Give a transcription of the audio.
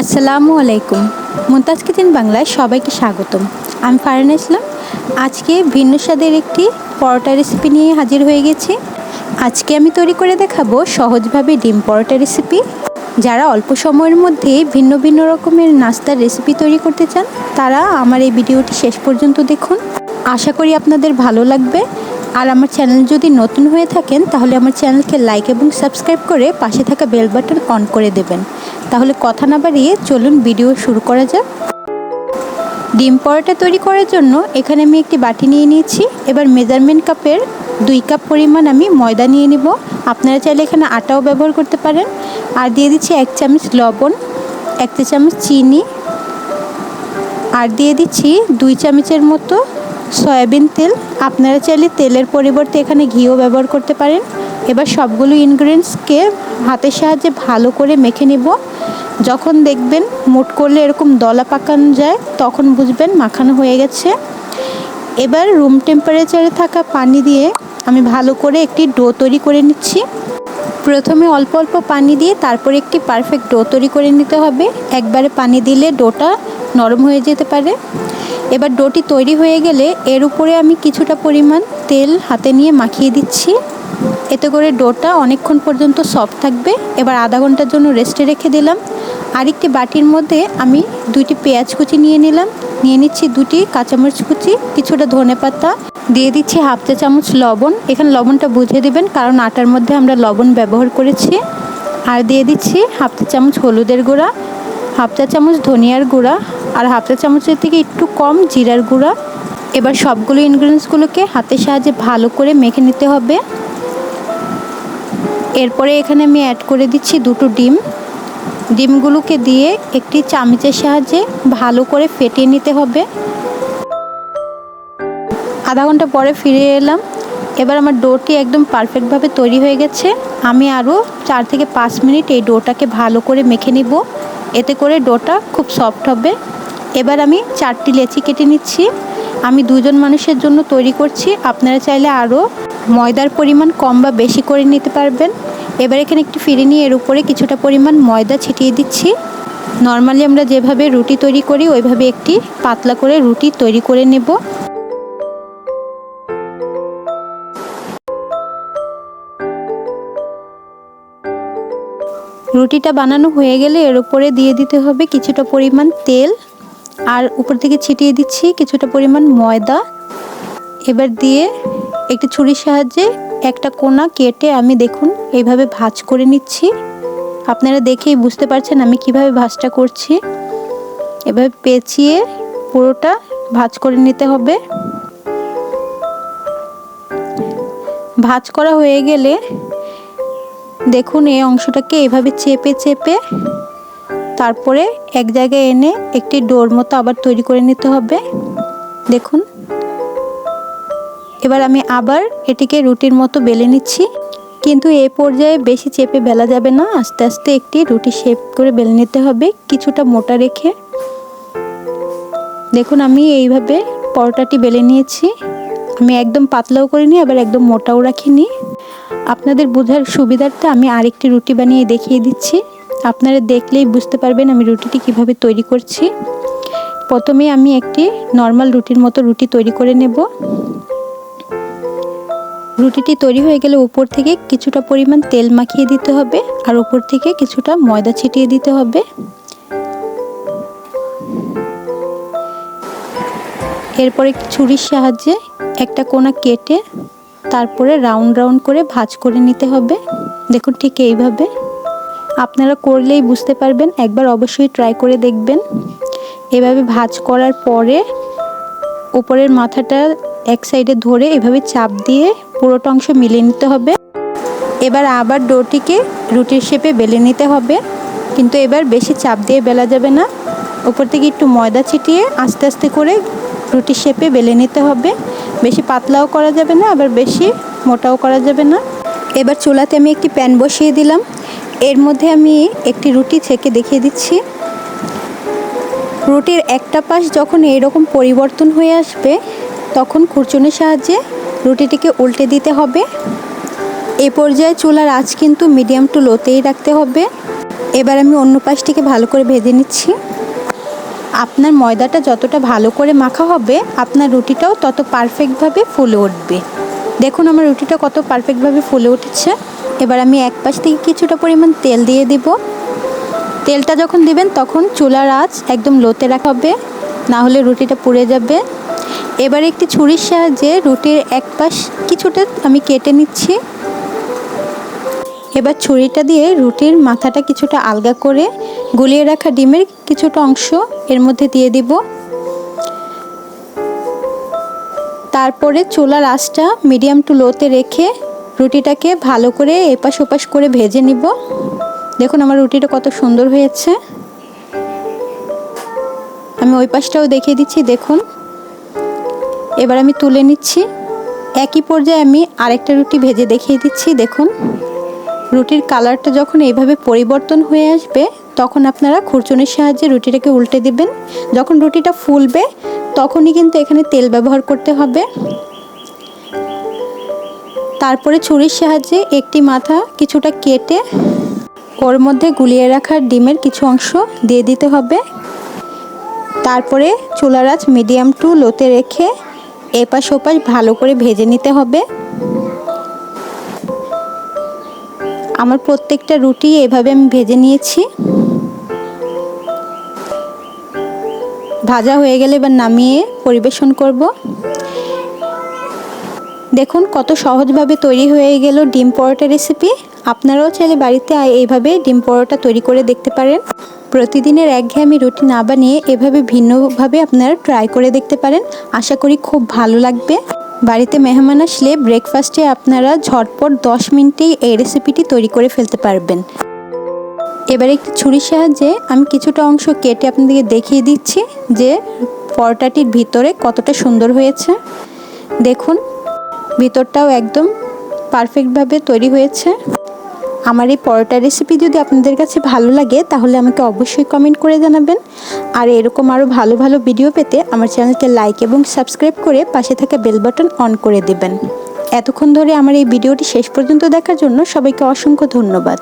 আসসালামু আলাইকুম। মুমতাজ কিচেন বাংলায় সবাইকে স্বাগতম। আমি ফারহানা ইসলাম। আজকে ভিন্ন স্বাদের একটি পরোটা রেসিপি নিয়ে হাজির হয়ে গেছি। আজকে আমি তৈরি করে দেখাবো সহজভাবে ডিম পরোটা রেসিপি যারা অল্প সময়ের মধ্যে ভিন্ন ভিন্ন রকমের নাস্তার রেসিপি তৈরি করতে চান, তারা আমার এই ভিডিওটি শেষ পর্যন্ত দেখুন। আশা করি আপনাদের ভালো লাগবে। আর আমার চ্যানেল যদি নতুন হয়ে থাকেন, তাহলে আমার চ্যানেলকে লাইক এবং সাবস্ক্রাইব করে পাশে থাকা বেল বাটন অন করে দেবেন। তাহলে কথা না বাড়িয়ে চলুন ভিডিও শুরু করা যাক। ডিম পরোটা তৈরি করার জন্য এখানে আমি একটি বাটি নিয়ে নিয়েছি। এবার মেজারমেন্ট কাপের দুই কাপ পরিমাণ আমি ময়দা নিয়ে নিব। আপনারা চাইলে এখানে আটাও ব্যবহার করতে পারেন। আর দিয়ে দিচ্ছি এক চামচ লবণ, এক চামচ চিনি। আর দিয়ে দিচ্ছি দুই চামচের মতো সয়াবিন তেল। আপনারা চাইলে তেলের পরিবর্তে এখানে ঘিও ব্যবহার করতে পারেন। এবার সবগুলো ইনগ্রিডিয়েন্টসকে হাতের সাহায্যে ভালো করে মেখে নিব। যখন দেখবেন মুট করলে এরকম দলা পাকানো যায়, তখন বুঝবেন মাখানো হয়ে গেছে। এবার রুম টেম্পারেচারে থাকা পানি দিয়ে আমি ভালো করে একটি ডো তৈরি করে নিচ্ছি। প্রথমে অল্প অল্প পানি দিয়ে তারপর একটি পারফেক্ট ডো তৈরি করে নিতে হবে। একবারে পানি দিলে ডোটা নরম হয়ে যেতে পারে। এবার ডোটি তৈরি হয়ে গেলে এর উপরে আমি কিছুটা পরিমাণ তেল হাতে নিয়ে মাখিয়ে দিচ্ছি। এতে করে ডোটা অনেকক্ষণ পর্যন্ত সফট থাকবে। এবার আধা ঘণ্টার জন্য রেস্টে রেখে দিলাম। আরেকটি বাটির মধ্যে আমি দুইটি পেঁয়াজ কুচি নিয়ে নিলাম। নিয়ে নিচ্ছি দুটি কাঁচামরিচ কুচি, কিছুটা ধনে পাতা, দিয়ে দিচ্ছি হাফ চা চামচ লবণ। এখানে লবণটা বুঝে দেবেন, কারণ আটার মধ্যে আমরা লবণ ব্যবহার করেছি। আর দিয়ে দিচ্ছি হাফ চা চামচ হলুদের গুঁড়া, হাফ চা চামচ ধনিয়ার গুঁড়া, আর হাফ চা চামচের থেকে একটু কম জিরার গুঁড়া। এবার সবগুলো ইনগ্রিডিয়েন্টসগুলোকে হাতের সাহায্যে ভালো করে মেখে নিতে হবে। এরপরে এখানে আমি অ্যাড করে দিচ্ছি দুটো ডিম। ডিমগুলোকে দিয়ে একটি চামচের সাহায্যে ভালো করে ফেটিয়ে নিতে হবে। আধা ঘণ্টা পরে ফিরে এলাম। এবার আমার ডোটি একদম পারফেক্টভাবে তৈরি হয়ে গেছে। আমি আরও চার থেকে পাঁচ মিনিট এই ডোটাকে ভালো করে মেখে নিব। এতে করে ডোটা খুব সফট হবে। এবার আমি চারটি লেচি কেটে নিচ্ছি। আমি দুজন মানুষের জন্য তৈরি করছি। আপনারা চাইলে আরও ময়দার পরিমাণ কম বা বেশি করে নিতে পারবেন। এবার এখানে একটি ফিরে নিয়ে এর উপরে কিছুটা পরিমাণ ময়দা ছিটিয়ে দিচ্ছি। নর্মালি আমরা যেভাবে রুটি তৈরি করি, ওইভাবে একটি পাতলা করে রুটি তৈরি করে নেব। রুটিটা বানানো হয়ে গেলে এর উপরে দিয়ে দিতে হবে কিছুটা পরিমাণ তেল। আর উপর থেকে ছিটিয়ে দিচ্ছি কিছুটা পরিমাণ ময়দা। এবার দিয়ে একটি ছুরির সাহায্যে একটা কোনা কেটে আমি দেখুন এইভাবে ভাজ করে নিচ্ছি। আপনারা দেখেই বুঝতে পারছেন আমি কীভাবে ভাজটা করছি। এভাবে পেঁচিয়ে পুরোটা ভাজ করে নিতে হবে। ভাজ করা হয়ে গেলে দেখুন এই অংশটাকে এভাবে চেপে চেপে তারপরে এক জায়গায় এনে একটি ডোর মতো আবার তৈরি করে নিতে হবে। দেখুন। এবার আমি আবার এটিকে রুটির মতো বেলে নিচ্ছি। কিন্তু এ পর্যায়ে বেশি চেপে বেলা যাবে না। আস্তে আস্তে একটি রুটি শেপ করে বেলে নিতে হবে কিছুটা মোটা রেখে। দেখুন, আমি এইভাবে পরোটাটি বেলে নিয়েছি। আমি একদম পাতলাও করিনি, আবার একদম মোটাও রাখিনি। আপনাদের বোঝার সুবিধার্থে আমি আরেকটি রুটি বানিয়ে দেখিয়ে দিচ্ছি। আপনারা দেখলেই বুঝতে পারবেন আমি রুটিটি কীভাবে তৈরি করছি। প্রথমে আমি একটি নর্মাল রুটির মতো রুটি তৈরি করে নেব। রুটিটি তৈরি হয়ে গেলে উপর থেকে কিছুটা পরিমাণ তেল মাখিয়ে দিতে হবে আর উপর থেকে কিছুটা ময়দা ছিটিয়ে দিতে হবে। এরপরে ছুরির সাহায্যে একটা কোনা কেটে তারপরে রাউন্ড রাউন্ড করে ভাজ করে নিতে হবে। দেখুন ঠিক এইভাবে। আপনারা করলেই বুঝতে পারবেন, একবার অবশ্যই ট্রাই করে দেখবেন। এভাবে ভাজ করার পরে উপরের মাথাটা এক সাইডে ধরে এভাবে চাপ দিয়ে পুরোটা অংশ মিলিয়ে নিতে হবে। এবার আবার ডোটিকে রুটির শেপে বেলে নিতে হবে। কিন্তু এবার বেশি চাপ দিয়ে বেলা যাবে না। উপর থেকে একটু ময়দা ছিটিয়ে আস্তে আস্তে করে রুটির শেপে বেলে নিতে হবে। বেশি পাতলাও করা যাবে না, আবার বেশি মোটাও করা যাবে না। এবার চুলাতে আমি একটি প্যান বসিয়ে দিলাম। এর মধ্যে আমি একটি রুটি ছেঁকে দেখিয়ে দিচ্ছি। রুটির একটা পাশ যখন এরকম পরিবর্তন হয়ে আসবে, তখন খুরচুনির সাহায্যে রুটিটিকে উল্টে দিতে হবে। এ পর্যায়ে চুলার আঁচ কিন্তু মিডিয়াম টু লোতেই রাখতে হবে। এবার আমি অন্য পাশটিকে ভালো করে ভেজে নিচ্ছি। আপনার ময়দাটা যতটা ভালো করে মাখা হবে, আপনার রুটিটাও তত পারফেক্টভাবে ফুলে উঠবে। দেখুন আমার রুটিটা কত পারফেক্টভাবে ফুলে উঠেছে। এবার আমি এক পাশ থেকে কিছুটা পরিমাণ তেল দিয়ে দিব। তেলটা যখন দিবেন তখন চুলার আঁচ একদম লোতে রাখা হবে, না হলে রুটিটা পুড়ে যাবে। এবার একটি ছুরির সাহায্যে রুটির এক পাশ কিছুটা আমি কেটে নিচ্ছি। এবার ছুরিটা দিয়ে রুটির মাথাটা কিছুটা আলগা করে গুলিয়ে রাখা ডিমের কিছুটা অংশ এর মধ্যে দিয়ে দিব। তারপরে চুলার আঁচটা মিডিয়াম টু লোতে রেখে রুটিটাকে ভালো করে এপাশ ওপাশ করে ভেজে নিব। দেখুন আমার রুটিটা কত সুন্দর হয়েছে। আমি ওই পাশটাও দেখিয়ে দিচ্ছি, দেখুন। এবার আমি তুলে নিচ্ছি। একই পর্যায়ে আমি আরেকটা রুটি ভেজে দেখিয়ে দিচ্ছি, দেখুন। রুটির কালারটা যখন এইভাবে পরিবর্তন হয়ে আসবে, তখন আপনারা খুরচুনির সাহায্যে রুটিটাকে উল্টে দিবেন। যখন রুটিটা ফুলবে, তখনই কিন্তু এখানে তেল ব্যবহার করতে হবে। তারপরে ছুরির সাহায্যে একটি মাথা কিছুটা কেটে ওর মধ্যে গুলিয়ে রাখার ডিমের কিছু অংশ দিয়ে দিতে হবে। তারপরে চুলার আঁচ মিডিয়াম টু লোতে রেখে এপাশ ওপাশ ভালো করে ভেজে নিতে হবে। আমার প্রত্যেকটা রুটি এভাবে আমি ভেজে নিয়েছি। ভাজা হয়ে গেলে এবার নামিয়ে পরিবেশন করব। দেখুন কত সহজভাবে তৈরি হয়ে গেল ডিম পরোটা রেসিপি আপনারাও চাইলে বাড়িতে এইভাবে ডিম পরোটা তৈরি করে দেখতে পারেন। প্রতিদিনের একঘেয়েমি রুটি না বানিয়ে এভাবে ভিন্নভাবে আপনারা ট্রাই করে দেখতে পারেন। আশা করি খুব ভালো লাগবে। বাড়িতে মেহমান আসলে ব্রেকফাস্টে আপনারা ঝটপট দশ মিনিটেই এই রেসিপিটি তৈরি করে ফেলতে পারবেন। এবার একটি ছুরির সাহায্যে আমি কিছুটা অংশ কেটে আপনাদেরকে দেখিয়ে দিচ্ছি যে পরোটাটির ভিতরে কতটা সুন্দর হয়েছে। দেখুন ভিতরটাও একদম পারফেক্টভাবে তৈরি হয়েছে। আমার এই পরোটা রেসিপি যদি আপনাদের কাছে ভালো লাগে, তাহলে আমাকে অবশ্যই কমেন্ট করে জানাবেন। আর এরকম আরও ভালো ভালো ভিডিও পেতে আমার চ্যানেলকে লাইক এবং সাবস্ক্রাইব করে পাশে থাকা বেল বাটন অন করে দেবেন। এতক্ষণ ধরে আমার এই ভিডিওটি শেষ পর্যন্ত দেখার জন্য সবাইকে অসংখ্য ধন্যবাদ।